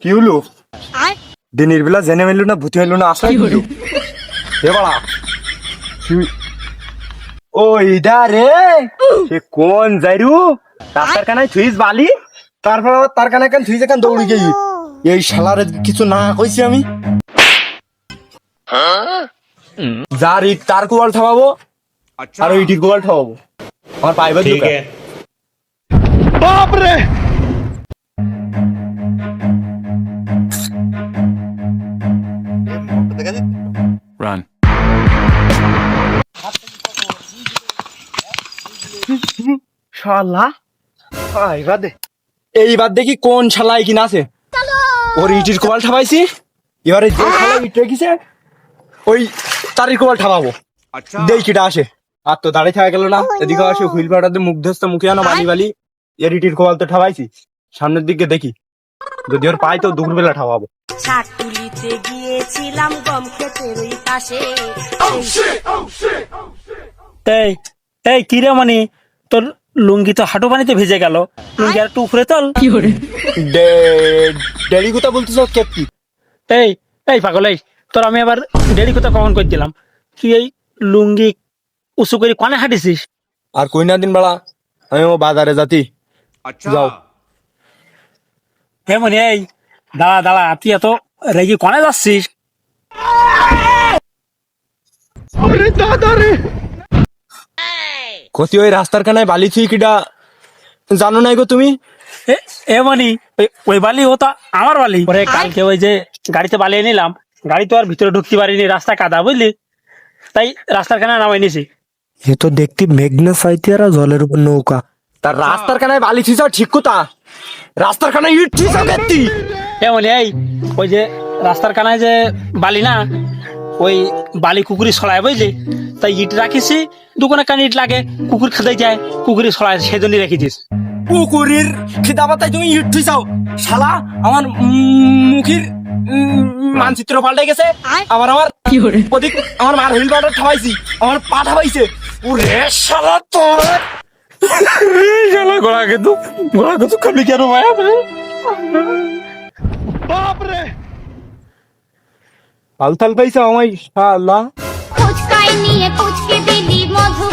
কি হলো? দিনের বেলা জেনে মেললো না ভূতি হইল না আসা হলো? হে বাড়া। ও রে। সে কোন যাইরু বালি? তারপর তার কানায় কান থুইস কান দৌড়ি এই শালার কিছু না কইছি আমি। হ্যাঁ? যার ইট তার কোয়াল থামাবো আচ্ছা। আর ওই ইটির কোয়াল থামাবো আমার পাইবার বাপ রে Run. শালা। এইবার দে। এইবার দেখি কোন শালা কিনা আছে। ওর ইটির কোয়াল ঠাবাইছি এবারে যে শালা ইট রেখেছে ওই তারই কোয়াল ঠাবাবো দেই কিটা আসে। আর তো দাঁড়িয়ে থাকা গেল না। এদিকে আসে হুইল মুখ ধস্তে মুখে আনো বালি বালি। এর ইটির কোয়াল তো ঠাবাইছি সামনের দিকে দেখি। যদি ওর পাই তো দুপুরবেলা ঠাবাবো ছাটুলিতে গিয়েছিলাম গম ক্ষেতের ওই পাশে। এই এই কিরে মানে? তোর লুঙ্গি তো হাঁটু পানিতে ভিজে গেল। লুঙ্গি আর উপরে তোল। ডেলি কথা বলতেছ কেপি এই এই পাগল এই তোর আমি আবার দেরি কথা কখন করে দিলাম? তুই এই লুঙ্গি উঁচু করে কনে হাঁটিছিস? আর কই না দিন বেলা আমি বাজারে যাতি। যাও। হে মনে এই দাঁড়া দাঁড়া তুই এত রেগে কনে যাচ্ছিস? কতি ওই রাস্তার কানায় বালি থুই কিটা জানো নাই গো তুমি? এ মানি ওই- বালি ওটা আমার বালি। পরে কালকে ওই যে গাড়িতে বালিয়ে নিলাম গাড়ি তো আর ভিতরে ঢুকতে পারিনি রাস্তা কাদা বুঝলি? তাই রাস্তার খানে নামাই নিছি। এ তো দেখতে মেঘনা সাইতে আর জলের উপর নৌকা। তার রাস্তার কানায় বালি থুইছাও ঠিক কোথা। রাস্তার কানায় ইট থুইছাও কেতি এ মানে এই ওই যে রাস্তার কানায় যে বালি না ওই বালি কুকুরি ছড়ায় বুঝলি? তাই ইট রাখিছি দোকানে কান ইট লাগে কুকুর খেতে যায় কুকুরি ছড়ায় সেজন্যই রেখেছিস। পুকুরির খিদা পাতায় তুমি ইট থুইছাও শালা আমার মুখির মানচিত্র পাল্টে গেছে। আবার আমার ওদিক আমার মার হুইল পাউডার ঠাবাইছি আমার পা ঠাবাইছে ওরে শালা তোর গোড়া কিন্তু গলা কিন্তু খাবি কেন ভাই পালতাল পাইছে আমায় শালা। ফুচকাই নিয়ে পুচকে দিদি মধু